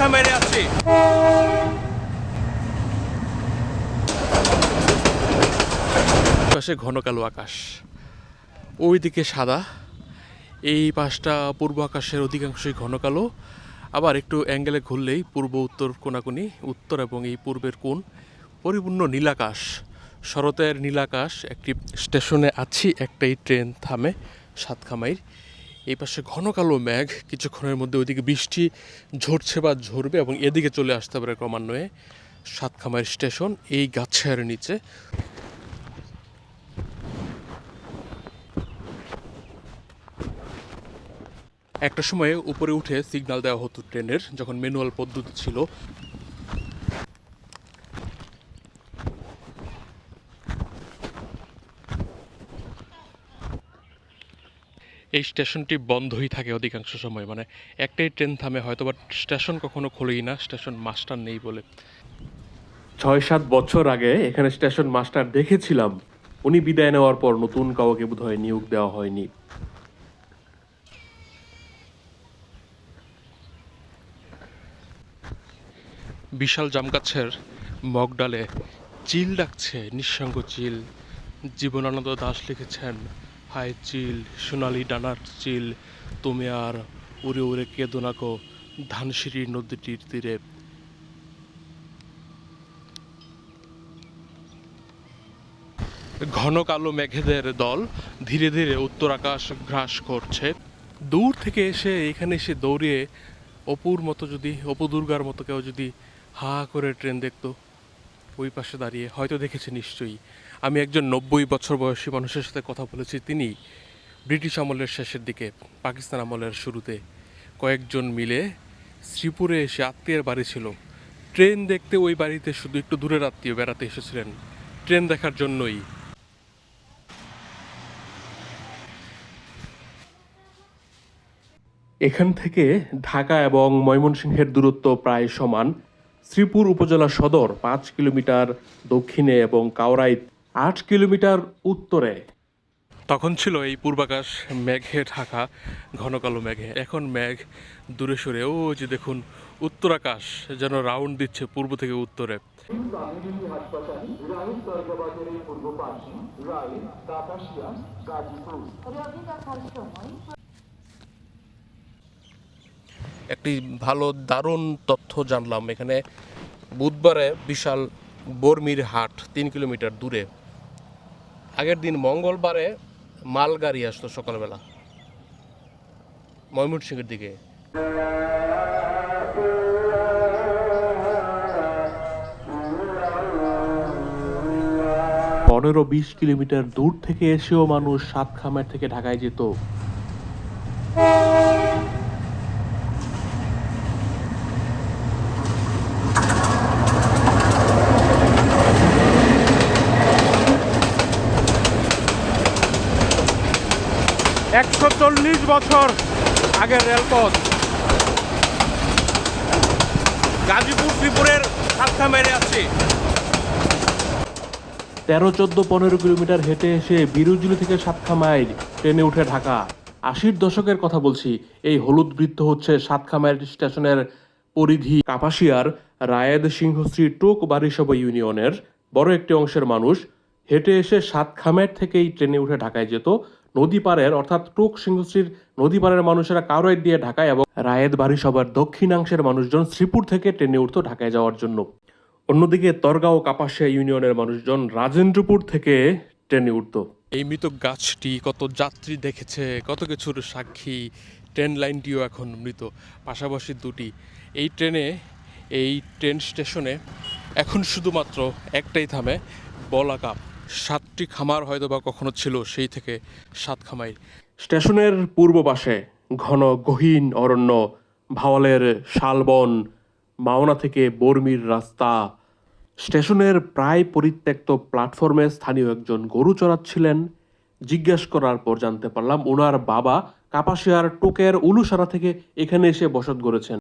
ধাক্কা মেরে আছি। ঘন কালো আকাশ। ওইদিকে সাদা, এই পাশটা পূর্ব আকাশের অধিকাংশই ঘন কালো। আবার একটু অ্যাঙ্গেলে ঘুরলেই পূর্ব, উত্তর কোনাকুনি, উত্তর এবং এই পূর্বের কোণ পরিপূর্ণ নীলাকাশ শরতের নীলাকাশ একটি স্টেশনে আছি, একটাই ট্রেন থামে সাতখামাইর। এই পাশে ঘন কালো মেঘ, কিছুক্ষণের মধ্যে ওইদিকে বৃষ্টি ঝরছে বা ঝরবে এবং এদিকে চলে আসতে পারে ক্রমান্বয়ে সাতখামার স্টেশন, এই গাছের নিচে। একটা সময়ে উপরে উঠে সিগন্যাল দেওয়া হতো ট্রেনের, যখন ম্যানুয়াল পদ্ধতি ছিল। এই স্টেশনটি বন্ধই থাকে অধিকাংশ সময়। মানে একটাই ট্রেন থামে হয়তো বা স্টেশন কখনো খোলেই না স্টেশন মাস্টার নেই বলে। ছয় সাত বছর আগে এখানে স্টেশন মাস্টার দেখেছিলাম। উনি বিদায় নেওয়ার পর নতুন কাউকে বোধহয় নিয়োগ দেওয়া হয়নি। বিশাল জামগাছের মগডালে চিল ডাকছে নিঃসঙ্গ চিল। জীবনানন্দ দাস লিখেছেন হায় চিল, সোনালি ডানার চিল, তুমি আর উড়ে উড়ে কেঁদো নাকো ধানসিঁড়ি নদীটির তীরে। ঘন কালো মেঘেদের দল ধীরে ধীরে উত্তর আকাশ গ্রাস করছে। দূর থেকে এসে এখানে এসে দৌড়িয়ে অপুর মতো যদি অপু দুর্গার মতো কেউ যদি হা করে ট্রেন দেখতো, ওই পাশে দাঁড়িয়ে। হয়তো দেখেছে নিশ্চয়ই। আমি একজন নব্বই বছর বয়সী মানুষের সাথে কথা বলেছি। তিনি ব্রিটিশ আমলের শেষের দিকে, পাকিস্তান আমলের শুরুতে কয়েকজন মিলে শ্রীপুরে এসে আত্মীয়ের বাড়ি ছিল। ট্রেন দেখতে ওই বাড়িতে শুধু একটু দূরের আত্মীয় বেড়াতে এসেছিলেন। ট্রেন দেখার জন্যই। এখান থেকে ঢাকা এবং ময়মনসিংহের দূরত্ব প্রায় সমান। শ্রীপুর উপজেলা সদর পাঁচ কিলোমিটার দক্ষিণে এবং কাউরাই আট কিলোমিটার উত্তরে। তখন ছিল এই পূর্বাকাশ মেঘে ঢাকা ঘন কালো মেঘে। এখন মেঘ দূরে সরে। ও যে দেখুন উত্তর আকাশ যেন রাউন্ড দিচ্ছে পূর্ব থেকে উত্তরে। একটি ভালো দারুণ তথ্য জানলাম। এখানে বুধবারে বিশাল বর্মির হাট তিন কিলোমিটার দূরে। আগের দিন মঙ্গলবারে মালগাড়ি আসতো সকালবেলা, ময়মনসিংহের দিকে। পনেরো বিশ কিলোমিটার দূর থেকে এসেও মানুষ সাতখামের থেকে ঢাকায় যেত। একশো চল্লিশ বছর আগের রেলপথ। গাজীপুর, ত্রিপুরের সাতখা মেরে আছি। তেরো, চোদ্দ, পনেরো কিলোমিটার হেঁটে এসে বিরুজুলি থেকে সাতখা মাইল ট্রেনে উঠে ঢাকা। আশির দশকের কথা বলছি, এই হলুদ বৃত্ত হচ্ছে সাতখা মাইল স্টেশনের পরিধি। কাপাসিয়ার রায়েদ সিংহশ্রী টোক বারিসভা ইউনিয়নের বড় একটি অংশের মানুষ হেঁটে এসে সাতখামের থেকেই ট্রেনে উঠে ঢাকায় যেত। নদী পাড়ের অর্থাৎ টুক সিংহশ্রীর নদী পাড়ের মানুষেরা কারোয় দিয়ে ঢাকায় এবং রায়েদ বারিসভার দক্ষিণাংশের মানুষজন শ্রীপুর থেকে ট্রেনে উঠত ঢাকায় যাওয়ার জন্য। অন্যদিকে তরগাঁও কাপাসিয়া ইউনিয়নের মানুষজন রাজেন্দ্রপুর থেকে ট্রেনে উঠত। এই মৃত গাছটি কত যাত্রী দেখেছে, কত কিছুর সাক্ষী, ট্রেন লাইনটিও এখন মৃত। পাশাপাশি দুটি। এই ট্রেনে, এই ট্রেন স্টেশনে এখন শুধুমাত্র একটাই থামে বলাকাপ। সাতটি খামার হয়তো বা কখনো ছিল, সেই থেকে সাত খামাই। স্টেশনের পূর্ব পাশে ঘন গহীন অরণ্য, ভাওয়ালের শালবন, মাওনা থেকে বর্মির রাস্তা। স্টেশনের প্রায় পরিত্যক্ত প্ল্যাটফর্মে স্থানীয় একজন গরু চড়াচ্ছিলেন। জিজ্ঞেস করার পর জানতে পারলাম ওনার বাবা কাপাসিয়ার টোকের উলুসারা থেকে এখানে এসে বসত গড়েছেন।